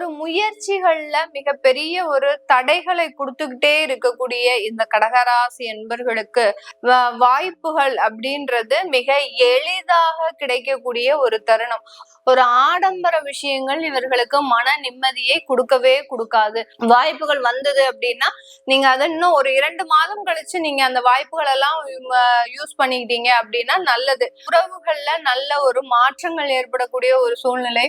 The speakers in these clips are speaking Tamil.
ஒரு முயற்சிகள்ல மிகப்பெரிய ஒரு தடைகளை கொடுத்துக்கிட்டே இருக்கக்கூடிய இந்த கடகராசி என்பர்களுக்கு வாய்ப்புகள் அப்படின்றது மிக எளிதாக கிடைக்கக்கூடிய ஒரு தருணம். ஒரு ஆடம்பர விஷயங்கள் இவர்களுக்கு மன நிம்மதியை கொடுக்கவே கொடுக்காது. வாய்ப்புகள் வந்தது அப்படின்னா நீங்க அதை இன்னும் ஒரு இரண்டு மாதம் கழிச்சு நீங்க அந்த வாய்ப்புகள் எல்லாம் யூஸ் பண்ணிக்கிட்டீங்க அப்படின்னா நல்லது. உறவுகள்ல நல்ல ஒரு மாற்றங்கள் ஏற்படக்கூடிய ஒரு சூழ்நிலை.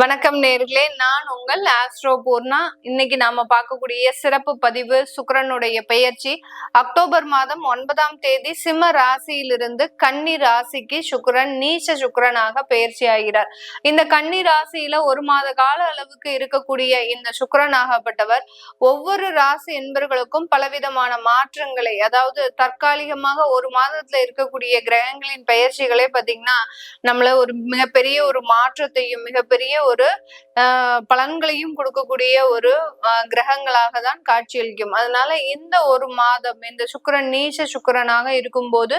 வணக்கம் நேர்களே. நான் உங்கள் ஆஸ்ட்ரோ பூர்ணா. இன்னைக்கு நாம பார்க்கக்கூடிய சிறப்பு பதிவு சுக்கிரனுடைய பெயர்ச்சி. அக்டோபர் மாதம் ஒன்பதாம் தேதி சிம்ம ராசியிலிருந்து கன்னி ராசிக்கு சுக்கரன் நீச்ச சுக்கரனாக பெயர்ச்சி ஆகிறார். இந்த கன்னி ராசியில ஒரு மாத கால அளவுக்கு இருக்கக்கூடிய இந்த சுக்கரனாகப்பட்டவர் ஒவ்வொரு ராசி என்பர்களுக்கும் பலவிதமான மாற்றங்களை அதாவது தற்காலிகமாக ஒரு மாதத்துல இருக்கக்கூடிய கிரகங்களின் பெயர்ச்சிகளே பாத்தீங்கன்னா நம்மள ஒரு மிகப்பெரிய ஒரு மாற்றத்தையும் மிகப்பெரிய ஒரு ஆஹ் பலன்களையும் கொடுக்கக்கூடிய ஒரு கிரகங்களாக தான் காட்சியளிக்கும். அதனால இந்த ஒரு மாதம் இந்த சுக்கரன் நீச சுக்கரனாக இருக்கும்போது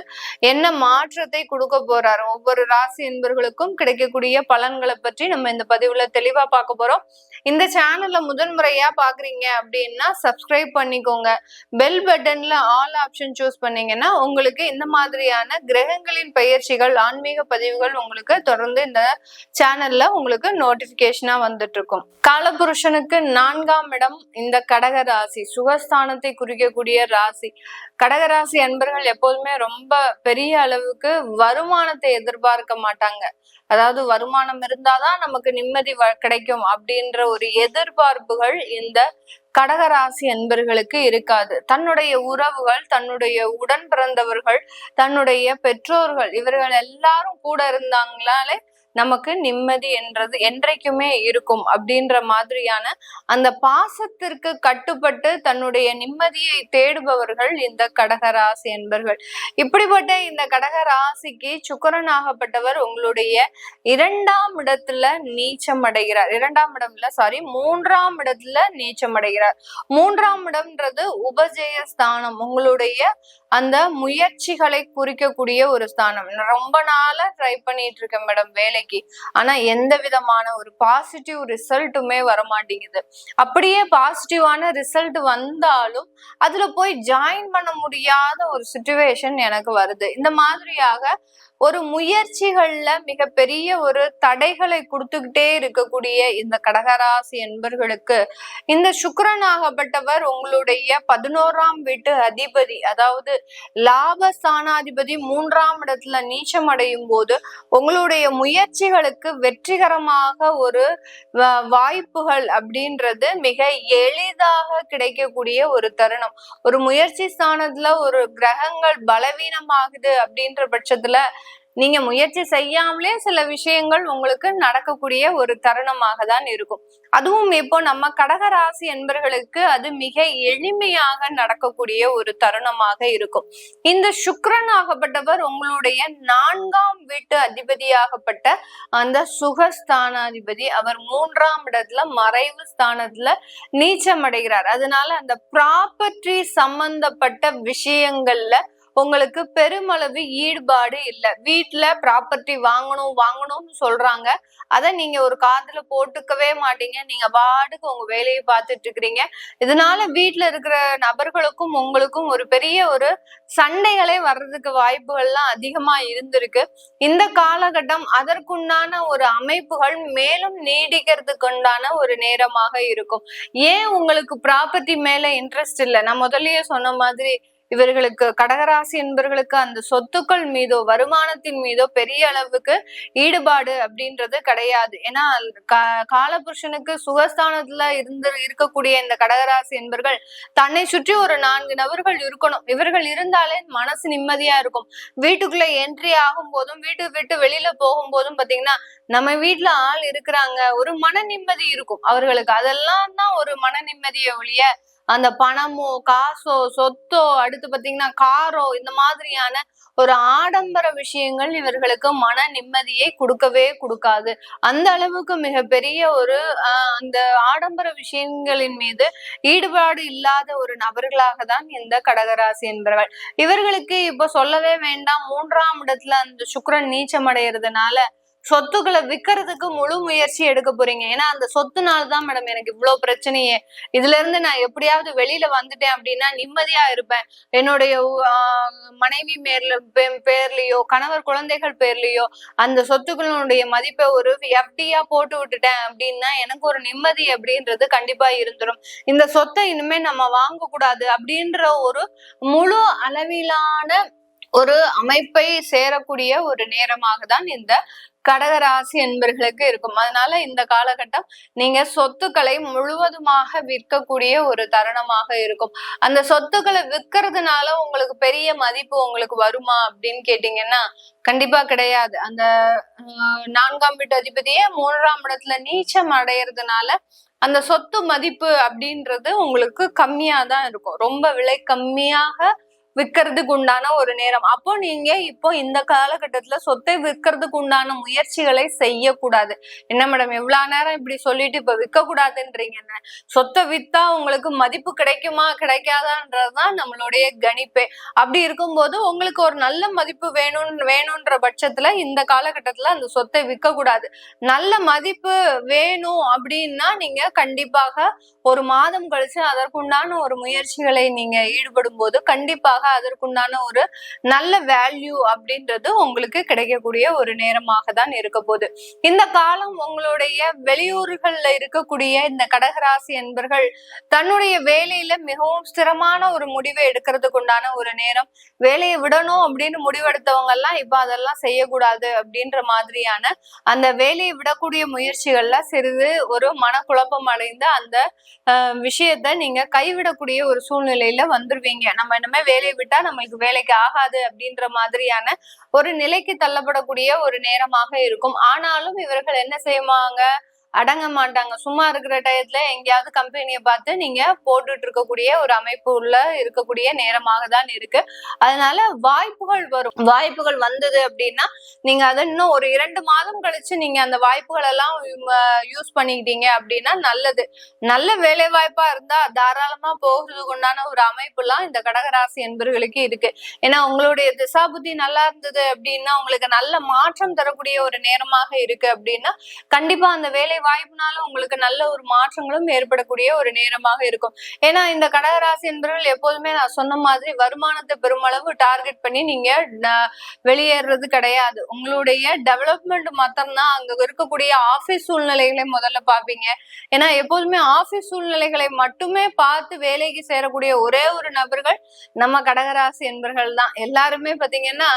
என்ன மாற்றத்தை கொடுக்க போறாரு? ஒவ்வொரு ராசி என்பர்களுக்கும் கிடைக்கக்கூடிய பலன்களை பற்றி நம்ம இந்த பதிவுல தெளிவா பார்க்க போறோம். இந்த சேனல்ல முதன்முறையா பாக்குறீங்க அப்படின்னா சப்ஸ்கிரைப் பண்ணிக்கோங்க. பெல் பட்டன்ல ஆல் ஆப்ஷன் சூஸ் பண்ணீங்கன்னா உங்களுக்கு இந்த மாதிரியான கிரகங்களின் பயிற்சிகள் ஆன்மீக பதிவுகள் உங்களுக்கு தொடர்ந்து இந்த சேனல்ல உங்களுக்கு நோட் நோட்டிபிகேஷனா வந்துட்டு இருக்கும் காலபுருஷனுக்கு நான்காம் இடம் இந்த கடக ராசி சுகஸ்தானத்தை குறிக்கக்கூடிய ராசி. கடகராசி அன்பர்கள் எப்போதுமே ரொம்ப பெரிய அளவுக்கு வருமானத்தை எதிர்பார்க்க மாட்டாங்க. அதாவது வருமானம் இருந்தாதான் நமக்கு நிம்மதி வ- கிடைக்கும் அப்படின்ற ஒரு எதிர்பார்ப்புகள் இந்த கடகராசி என்பர்களுக்கு இருக்காது. தன்னுடைய உறவுகள் தன்னுடைய உடன் பிறந்தவர்கள் தன்னுடைய பெற்றோர்கள் இவர்கள் எல்லாரும் கூட இருந்தாங்களாலே நமக்கு நிம்மதி என்றது என்றைக்குமே இருக்கும் அப்படின்ற மாதிரியான அந்த பாசத்திற்கு கட்டுப்பட்டு தன்னுடைய நிம்மதியை தேடுபவர்கள் இந்த கடகராசி என்பர்கள். இப்படிப்பட்ட இந்த கடகராசிக்கு சுக்கரனாகப்பட்டவர் உங்களுடைய இரண்டாம் இடத்துல நீச்சம் அடைகிறார். இரண்டாம் இடம் இல்ல சாரி மூன்றாம் இடத்துல நீச்சம் அடைகிறார். மூன்றாம் இடம்ன்றது உபஜய ஸ்தானம். உங்களுடைய அந்த முயற்சிகளை குறிக்கக்கூடிய ஒரு ஸ்தானம். ரொம்ப நாளா ட்ரை பண்ணிட்டு இருக்கேன் மேடம் வேலை வேலைக்கு ஆனா எந்த விதமான ஒரு பாசிட்டிவ் ரிசல்ட்டுமே வர மாட்டேங்குது அப்படியே பாசிட்டிவான ரிசல்ட் வந்தாலும் அதுல போய் ஜாயின் பண்ண முடியாத ஒரு சுச்சுவேஷன் எனக்கு வருது. இந்த மாதிரியாக ஒரு முயற்சிகள்ல மிகப்பெரிய ஒரு தடைகளை கொடுத்துக்கிட்டே இருக்கக்கூடிய இந்த கடகராசி என்பர்களுக்கு இந்த சுக்கரனாகப்பட்டவர் உங்களுடைய பதினோராம் வீட்டு அதிபதி அதாவது லாப ஸ்தானாதிபதி மூன்றாம் இடத்துல நீச்சம் அடையும் போது உங்களுடைய முயற்சிகளுக்கு வெற்றிகரமாக ஒரு வ- வாய்ப்புகள் அப்படின்றது மிக எளிதாக கிடைக்கக்கூடிய ஒரு தருணம். ஒரு முயற்சி ஸ்தானத்துல ஒரு கிரகங்கள் பலவீனமாகுது அப்படின்ற பட்சத்துல நீங்க முயற்சி செய்யாமலே சில விஷயங்கள் உங்களுக்கு நடக்கக்கூடிய ஒரு தருணமாக தான் இருக்கும். அதுவும் இப்போ நம்ம கடகராசி என்பர்களுக்கு அது மிக எளிமையாக நடக்கக்கூடிய ஒரு தருணமாக இருக்கும். இந்த சுக்ரன் ஆகப்பட்டவர் உங்களுடைய நான்காம் வீட்டு அதிபதியாகப்பட்ட அந்த சுகஸ்தானாதிபதி அவர் மூன்றாம் இடத்துல மறைவு ஸ்தானத்துல நீச்சம் அடைகிறார். அதனால அந்த ப்ராப்பர்ட்டி சம்பந்தப்பட்ட விஷயங்கள்ல உங்களுக்கு பெருமளவு ஈடுபாடு இல்ல. வீட்ல ப்ராப்பர்ட்டி வாங்கணும் வாங்கணும்னு சொல்றாங்க. அதை நீங்க ஒரு காதுல போட்டுக்கவே மாட்டீங்க. நீங்க பாட்டுக்கு உங்க வேலையை பார்த்துட்டு இருக்கிறீங்க. இதனால வீட்டுல இருக்கிற நபர்களுக்கும் உங்களுக்கும் ஒரு பெரிய ஒரு சண்டைகளே வர்றதுக்கு வாய்ப்புகள்லாம் அதிகமா இருந்திருக்கு. இந்த காலகட்டம் அதற்குண்டான ஒரு அமைப்புகள் மேலும் நீடிக்கிறதுக்கு உண்டான ஒரு நேரமாக இருக்கும். ஏன் உங்களுக்கு ப்ராப்பர்ட்டி மேல இன்ட்ரெஸ்ட் இல்லை? நான் முதல்லயே சொன்ன மாதிரி இவர்களுக்கு கடகராசி என்பவர்களுக்கு அந்த சொத்துக்கள் மீதோ வருமானத்தின் மீதோ பெரிய அளவுக்கு ஈடுபாடு அப்படின்றது கிடையாது. ஏன்னா கா- காலபுருஷனுக்கு சுகஸ்தானத்துல இருந்து இருக்கக்கூடிய இந்த கடகராசி என்பர்கள் தன்னை சுற்றி ஒரு நான்கு நபர்கள் இருக்கணும். இவர்கள் இருந்தாலே மனசு நிம்மதியா இருக்கும். வீட்டுக்குள்ள என்ட்ரி ஆகும் போதும் வீட்டு விட்டு வெளியில போகும் போதும் பாத்தீங்கன்னா நம்ம வீட்டுல ஆள் இருக்கிறாங்க. ஒரு மன நிம்மதி இருக்கும். அவர்களுக்கு அதெல்லாம் தான் ஒரு மன நிம்மதியை ஒழிய அந்த பணமோ காசோ சொத்தோ அடுத்து பாத்தீங்கன்னா காரோ இந்த மாதிரியான ஒரு ஆடம்பர விஷயங்கள் இவர்களுக்கு மன நிம்மதியை கொடுக்கவே கொடுக்காது. அந்த அளவுக்கு மிகப்பெரிய ஒரு அந்த ஆடம்பர விஷயங்களின் மீது ஈடுபாடு இல்லாத ஒரு நபர்களாக தான் இந்த கடகராசி என்பவர்கள். இவர்களுக்கு இப்ப சொல்லவே வேண்டாம் மூன்றாம் இடத்துல அந்த சுக்கரன் நீச்சம் அடைகிறதுனால சொத்துக்களை விற்கிறதுக்கு முழு முயற்சி எடுக்க போறீங்க. ஏன்னா அந்த சொத்துனால தான் மேடம் எனக்கு இவ்வளவு பிரச்சனையே. இதுல இருந்து நான் எப்படியாவது வெளியில வந்துட்டேன் அப்படின்னா நிம்மதியா இருப்பேன். என்னுடைய மனைவி மேர்ல பேர்லயோ கணவர் குழந்தைகள் பேர்லயோ அந்த சொத்துக்களுடைய மதிப்பை ஒரு எஃப்டியா போட்டு விட்டுட்டேன் அப்படின்னா எனக்கு ஒரு நிம்மதி அப்படின்றது கண்டிப்பா இருந்துரும். இந்த சொத்தை இனிமே நம்ம வாங்க கூடாது அப்படின்ற ஒரு முழு அளவிலான ஒரு அமைப்பை சேரக்கூடிய ஒரு நேரமாக தான் இந்த கடகராசி என்பர்களுக்கு இருக்கும். அதனால இந்த காலகட்டம் நீங்க சொத்துக்களை முழுவதுமாக விற்கக்கூடிய ஒரு தருணமாக இருக்கும். அந்த சொத்துக்களை விற்கிறதுனால உங்களுக்கு பெரிய மதிப்பு உங்களுக்கு வருமா அப்படின்னு கேட்டீங்கன்னா கண்டிப்பா கிடையாது. அந்த ஆஹ், நான்காம் வீட்டு அதிபதியே மூன்றாம் இடத்துல நீச்சம் அடையறதுனால அந்த சொத்து மதிப்பு அப்படின்றது உங்களுக்கு கம்மியா தான் இருக்கும். ரொம்ப விலை கம்மியாக விற்கிறதுக்கு உண்டான ஒரு நேரம். அப்போ நீங்க இப்போ இந்த காலகட்டத்துல சொத்தை விற்கிறதுக்கு உண்டான முயற்சிகளை செய்யக்கூடாது. என்ன மேடம் இவ்வளவு நேரம் இப்படி சொல்லிட்டு இப்ப விற்க கூடாதுன்றீங்க என்ன சொத்தை வித்தா உங்களுக்கு மதிப்பு கிடைக்குமா கிடைக்காதான்றதுதான் நம்மளுடைய கணிப்பே. அப்படி இருக்கும்போது உங்களுக்கு ஒரு நல்ல மதிப்பு வேணும் வேணும்ன்ற பட்சத்துல இந்த காலகட்டத்துல அந்த சொத்தை விற்க கூடாது நல்ல மதிப்பு வேணும் அப்படின்னா நீங்க கண்டிப்பாக ஒரு மாதம் கழிச்சு அதற்குண்டான ஒரு முயற்சிகளை நீங்க ஈடுபடும் போது கண்டிப்பாக அதற்குண்டான ஒரு நல்ல வேல்யூ அப்படின்றது உங்களுக்கு கிடைக்கக்கூடிய ஒரு நேரமாக தான் இருக்க போகுது. இந்த காலம் உங்களுடைய வெளியூர்கள்ல இருக்கக்கூடிய இந்த கடகராசி என்பர்கள் தன்னுடைய வேலையில மிகவும் ஸ்திரமான ஒரு முடிவை எடுக்கிறதுக்கு உண்டான ஒரு நேரம் வேலையை விடணும் அப்படின்னு முடிவெடுத்தவங்க எல்லாம் இப்ப அதெல்லாம் செய்யக்கூடாது அப்படின்ற மாதிரியான அந்த வேலையை விடக்கூடிய முயற்சிகள்ல சிறிது ஒரு மனக்குழப்பம் அடைந்து அந்த விஷயத்த நீங்க கைவிடக்கூடிய ஒரு சூழ்நிலையில வந்துருவீங்க. நம்ம இனிமே வேலையை விட்டா நம்மளுக்கு வேலைக்கு ஆகாது அப்படின்ற மாதிரியான ஒரு நிலைக்கு தள்ளப்படக்கூடிய ஒரு நேரமாக இருக்கும். ஆனாலும் இவர்கள் என்ன செய்வாங்க? அடங்க மாட்டாங்க. சும்மா இருக்கிற டயத்துல எங்கேயாவது கம்பெனியை பார்த்து நீங்க போட்டுட்டு இருக்கக்கூடிய ஒரு அமைப்பு உள்ள இருக்கக்கூடிய நேரமாக தான் இருக்கு. அதனால வாய்ப்புகள் வரும். வாய்ப்புகள் வந்தது அப்படின்னா நீங்க அதை இன்னும் ஒரு இரண்டு மாதம் கழிச்சு நீங்க அந்த வாய்ப்புகள் எல்லாம் யூஸ் பண்ணிக்கிட்டீங்க அப்படின்னா நல்லது. நல்ல வேலை வாய்ப்பா இருந்தா தாராளமா போகிறதுக்கு உண்டான ஒரு அமைப்பு எல்லாம் இந்த கடகராசி என்பவர்களுக்கு இருக்கு. ஏன்னா உங்களுடைய திசாபுத்தி நல்லா இருந்தது அப்படின்னா உங்களுக்கு நல்ல மாற்றம் தரக்கூடிய ஒரு நேரமாக இருக்கு அப்படின்னா கண்டிப்பா அந்த வேலை வாய்ப்புனால உங்களுக்கு நல்ல ஒரு மாற்றங்களும் ஏற்படக்கூடிய ஒரு நேரமாக இருக்கும். ஏன்னா இந்த கடகராசி என்பவர்கள் எப்போதுமே நான் சொன்ன மாதிரி வருமானத்தை பெருமளவு டார்கெட் பண்ணி நீங்க வெளியேறது கிடையாது. உங்களுடைய டெவலப்மெண்ட் மாத்திரம்தான் அங்க இருக்கக்கூடிய ஆபீஸ் சூழ்நிலைகளை முதல்ல பாப்பீங்க ஏன்னா எப்போதுமே ஆபீஸ் சூழ்நிலைகளை மட்டுமே பார்த்து வேலைக்கு சேரக்கூடிய ஒரே ஒரு நபர்கள் நம்ம கடகராசி என்பர்கள் தான் எல்லாருமே பாத்தீங்கன்னா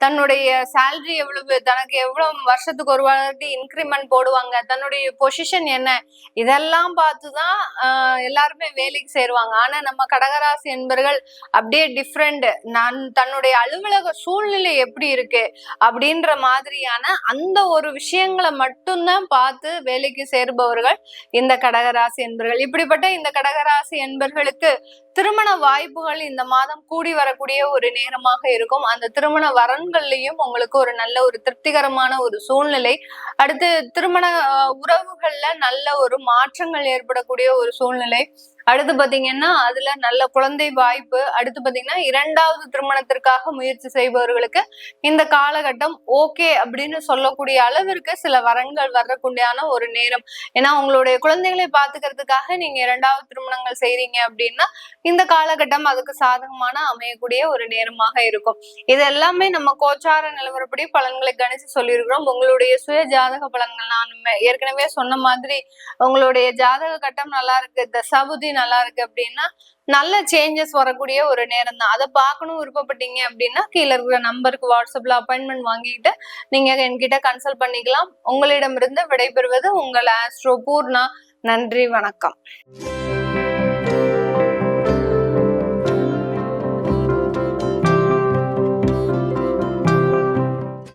தன்னுடைய சேலரி எவ்வளவு தனக்கு எவ்வளவு வருஷத்துக்கு ஒரு வாட்டி இன்க்ரிமெண்ட் போடுவாங்க தன்னுடைய பொசிஷன் என்ன? இதெல்லாம் பார்த்துதான் எல்லாருமே வேலைக்கு சேருவாங்க. ஆனா நம்ம கடகராசி என்பர்கள் அப்படியே டிஃப்ரெண்ட் நான் தன்னுடைய அலுவலக சூழ்நிலை எப்படி இருக்கு அப்படின்ற மாதிரியான அந்த ஒரு விஷயங்களை மட்டும்தான் பார்த்து வேலைக்கு சேருபவர்கள் இந்த கடகராசி என்பர்கள். இப்படிப்பட்ட இந்த கடகராசி என்பர்களுக்கு திருமண வாய்ப்புகள் இந்த மாதம் கூடி வரக்கூடிய ஒரு நேரமாக இருக்கும். அந்த திருமண குடும்பங்கள்லயும் உங்களுக்கு ஒரு நல்ல ஒரு திருப்திகரமான ஒரு சூழ்நிலை. அடுத்து திருமண உறவுகள்ல நல்ல ஒரு மாற்றங்கள் ஏற்படக்கூடிய ஒரு சூழ்நிலை. அடுத்து பாத்தீங்கன்னா அதுல நல்ல குழந்தை வாய்ப்பு. அடுத்து பாத்தீங்கன்னா இரண்டாவது திருமணத்திற்காக முயற்சி செய்பவர்களுக்கு இந்த காலகட்டம் ஓகே அப்படின்னு சொல்லக்கூடிய அளவிற்கு சில வரன்கள் வர்றக்கூடிய ஒரு நேரம். ஏன்னா உங்களுடைய குழந்தைகளை பாத்துக்கிறதுக்காக நீங்க இரண்டாவது திருமணங்கள் செய்றீங்க அப்படின்னா இந்த காலகட்டம் அதுக்கு சாதகமான அமையக்கூடிய ஒரு நேரமாக இருக்கும். இது எல்லாமே நம்ம கோச்சார நிலவரப்படி பலன்களை கணிச்சு சொல்லியிருக்கிறோம். உங்களுடைய சுய ஜாதக பலன்கள் நான் ஏற்கனவே சொன்ன மாதிரி உங்களுடைய ஜாதக கட்டம் நல்லா இருக்கு. தசாபுதி நல்லா இருக்கு அப்படின்னா நல்ல சேஞ்சஸ் வரக்கூடிய ஒரு நேரம் தான் அதை பார்க்கணும் விருப்பப்பட்டீங்க அப்படின்னா கீழே இருக்கிற நம்பருக்கு வாட்ஸ்அப்ல அப்பாயின்மெண்ட் வாங்கிட்டு நீங்க என்கிட்ட கன்சல்ட் பண்ணிக்கலாம். உங்களிடமிருந்து விடைபெறுவது உங்கள் ஆஸ்ட்ரோ பூர்ணா நன்றி வணக்கம்.